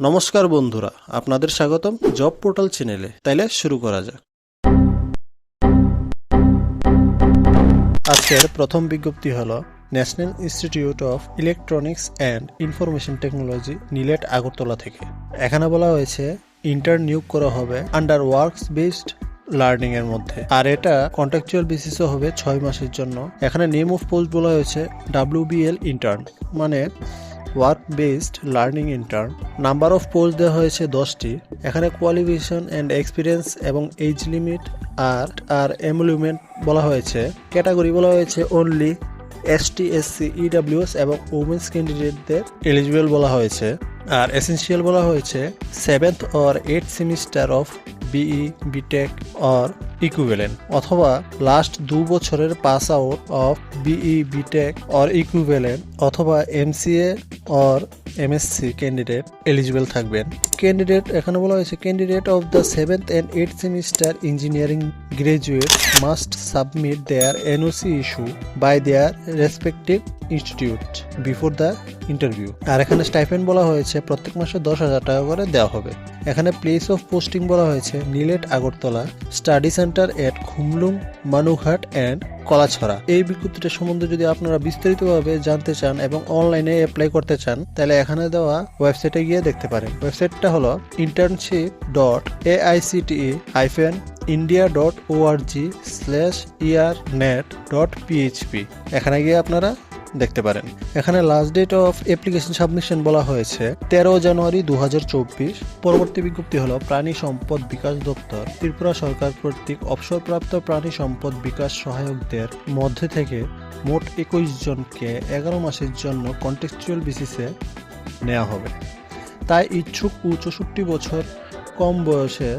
নমস্কার বন্ধুরা, আপনাদের স্বাগতম জব পোর্টাল চ্যানেলে। তাইলে শুরু করা যাক। আজকের প্রথম বিজ্ঞপ্তি হল, national institute of electronics and information technology, NIELIT Agartala থেকে। এখানে বলা হয়েছে ইন্টার্ন নিয়োগ করা হবে আন্ডার ওয়ার্কস বেসড লার্নিং এর মধ্যে। আর এটা কন্ট্রাকচুয়াল বেসিসও হবে ছয় মাসের জন্য। এখানে নেম অফ পোস্ট বলা হয়েছে, ডাব্লিউবিএল ইন্টার্ন। মানে work based learning intern. Number of post দেওয়া হয়েছে দশটি। এখানে কোয়ালিফিকেশন অ্যান্ড এক্সপিরিয়েন্স এবং এজ লিমিট আর আর এমুলুমেন্ট বলা হয়েছে। ক্যাটাগরি বলা হয়েছে অনলি এসটি এসসি ইডাব্লিউএস এবং উমেন্স ক্যান্ডিডেটদের এলিজিবল বলা হয়েছে। আর এসেন্সিয়াল বলা হয়েছে seventh or eight semester of BE BTech or equivalent অথবা লাস্ট দু বছরের pass out of BE BTech or equivalent অথবা MCA or MSc candidate eligible থাকবেন। ক্যান্ডিডেট এখানে বলা হয়েছে candidate of the seventh and eight semester engineering graduate must submit their NOC issue by their respective institute before the interview আর এখানে stipend বলা হয়েছে, প্রত্যেক মাসে দশ হাজার টাকা করে দেওয়া হবে। এখানে প্লেস অফ পোস্টিং বলা হয়েছে, NIELIT Agartala study centre at Khumulwng, Manughat and Kalachhara. এই বিজ্ঞপ্তিটা সম্বন্ধে যদি আপনারা বিস্তারিতভাবে জানতে চান এবং অনলাইনে অ্যাপ্লাই করতে চান, তাহলে এখানে দেওয়া ওয়েবসাইটে গিয়ে দেখতে পারেন। ওয়েবসাইটটা হলো internship dot AICTE hyphen India dot org slash year net dot PHP এখানে গিয়ে আপনারা দেখতে পারেন। এখানে last date of application submission বলা হয়েছে, তেরো জানুয়ারি দু হাজার চব্বিশ। পরবর্তী বিজ্ঞপ্তি হলো, প্রাণী সম্পদ বিকাশ দপ্তর, ত্রিপুরা সরকার কর্তৃক অবসরপ্রাপ্ত প্রাণী সম্পদ বিকাশ সহায়কদের মধ্যে থেকে মোট একুশ জনকে এগারো মাসের জন্য কন্টেক্সচুয়াল বেসিসে নেওয়া হবে। তাই ইচ্ছুক ও চৌষট্টি বছর কম বয়সের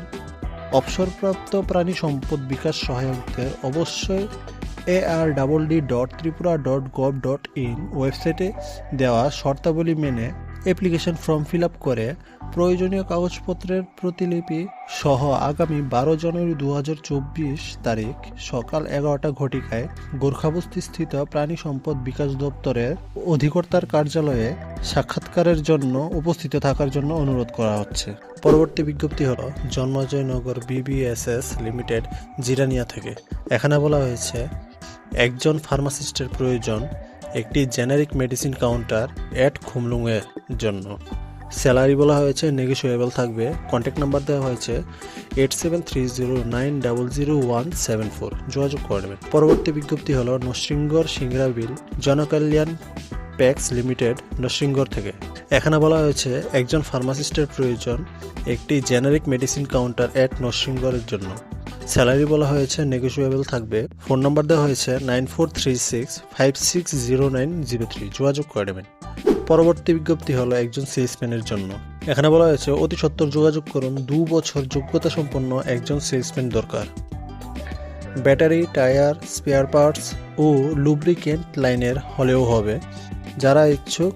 অবসরপ্রাপ্ত প্রাণী সম্পদ বিকাশ সহায়কদের অবশ্যই A R double D dot Tripura dot gov dot in ওয়েবসাইটে দেওয়া শর্তাবলী মেনে অ্যাপ্লিকেশন ফর্ম ফিল আপ করে প্রয়োজনীয় কাগজপত্রের প্রতিলিপি সহ আগামী বারো জানুয়ারি দু হাজার চব্বিশ তারিখ সকাল এগারোটা ঘটিকায় গোর্খাবস্তি স্থিত প্রাণী সম্পদ বিকাশ দপ্তরের অধিকর্তার কার্যালয়ে সাক্ষাৎকারের জন্য উপস্থিত থাকার জন্য অনুরোধ করা হচ্ছে। পরবর্তী বিজ্ঞপ্তি হল, জন্মজয়নগর বিবিএসএস লিমিটেড জিরানিয়া থেকে। এখানে বলা হয়েছে একজন ফার্মাসিস্টের প্রয়োজন একটি জেনারিক মেডিসিন কাউন্টার অ্যাট খুমলুংয়ের জন্য। স্যালারি বলা হয়েছে নেগোসিয়েবল থাকবে। কন্ট্যাক্ট নাম্বার দেওয়া হয়েছে eight seven three zero nine double zero one seven four যোগাযোগ করবেন পরবর্তী বিজ্ঞপ্তি হলো নরসিংগড় সিংরাবিল জনকল্যাণ প্যাক্স লিমিটেড নরসিংগড় থেকে। এখানে বলা হয়েছে, একজন ফার্মাসিস্টের প্রয়োজন একটি জেনারিক মেডিসিন কাউন্টার অ্যাট নরসিংগড়ের জন্য। স্যালারি বলা হয়েছে নেগোসিয়েবল থাকবে। ফোন নাম্বার দেওয়া হয়েছে nine four three six five six zero nine zero three. যোগাযোগ করে নেবেন। পরবর্তী বিজ্ঞপ্তি হলো একজন সেলসম্যানের জন্য। এখানে বলা হয়েছে, অতি সত্তর যোগাযোগ করুন, দু বছর যোগ্যতা সম্পন্ন একজন সেলসম্যান দরকার। ব্যাটারি, টায়ার স্পেয়ার পার্টস ও লুব্রিকেন্ট লাইনের হলেও হবে। যারা ইচ্ছুক,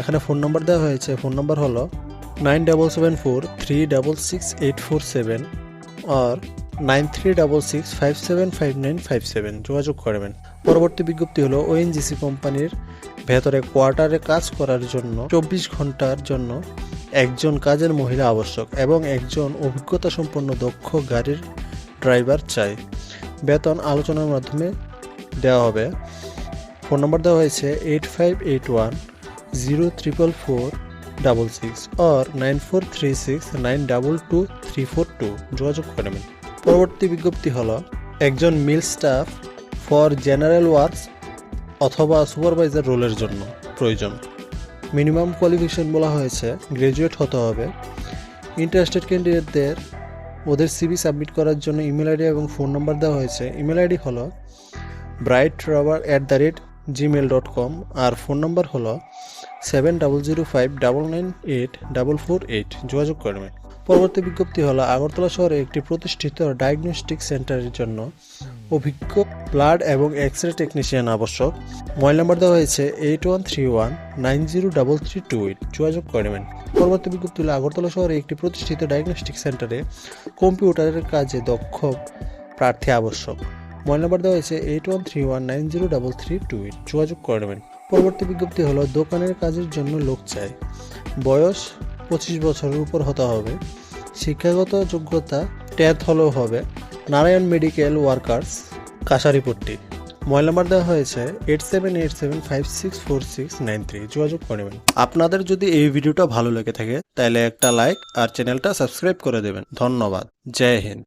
এখানে ফোন নাম্বার দেওয়া হয়েছে, ফোন নাম্বার হলো nine double seven four three double six eight four seven. আর nine three double six five seven five nine five seven যোগাযোগ করবেন। পরবর্তী বিজ্ঞপ্তি হলো ওএনজিসি কোম্পানির ভেতরে কোয়ার্টারে কাজ করার জন্য চব্বিশ ঘণ্টার জন্য একজন কাজের মহিলা আবশ্যক এবং একজন অভিজ্ঞতা সম্পন্ন দক্ষ গাড়ির ড্রাইভার চাই। বেতন আলোচনার মাধ্যমে দেওয়া হবে। ফোন নম্বর দেওয়া হয়েছে eight five eight one zero triple four double six or nine four three six nine double two three four two যোগাযোগ করবেন পরবর্তী বিজ্ঞপ্তি হলো, একজন mill staff for general works অথবা সুপারভাইজার রোলের জন্য প্রয়োজন। মিনিমাম কোয়ালিফিকেশন বলা হয়েছে গ্র্যাজুয়েট হতে হবে। ইন্টারেস্টেড ক্যান্ডিডেটদের ওদের সিবি সাবমিট করার জন্য ইমেল আইডি এবং ফোন নাম্বার দেওয়া হয়েছে। ইমেল আইডি হলো bright rubber at the rate Gmail dot com R phone number হলো seven double zero five double nine eight double four eight যোগাযোগ করবেন। পরবর্তী বিজ্ঞপ্তি হলো, আগরতলা শহরে একটি প্রতিষ্ঠিত ডায়াগনস্টিক সেন্টারের জন্য অভিজ্ঞ ব্লাড এবং এক্স রে টেকনিশিয়ান আবশ্যক। মোবাইল নাম্বার দেওয়া হয়েছে eight one three one nine zero double three two eight যোগাযোগ করবেন পরবর্তী বিজ্ঞপ্তি হলো, আগরতলা শহরে একটি প্রতিষ্ঠিত ডায়াগনস্টিক সেন্টারে কম্পিউটারের কাজে দক্ষ প্রার্থী আবশ্যক। মোবাইল নাম্বার দেওয়া হয়েছে eight one three one nine zero double three two eight যোগাযোগ করে পরবর্তী বিজ্ঞপ্তি হলো, দোকানের কাজের জন্য লোক চাই বয়স পঁচিশ বছরের উপর হতে হবে। শিক্ষাগত যোগ্যতা টেন্থ হলেও হবে। Narayan medical workers Kasharipatti mobile number দেওয়া হয়েছে eight seven eight seven five six four six nine three যোগাযোগ করে নেবেন। আপনাদের যদি এই ভিডিওটা ভালো লেগে থাকে, তাহলে একটা লাইক আর চ্যানেলটা সাবস্ক্রাইব করে দেবেন। ধন্যবাদ। জয় হিন্দ।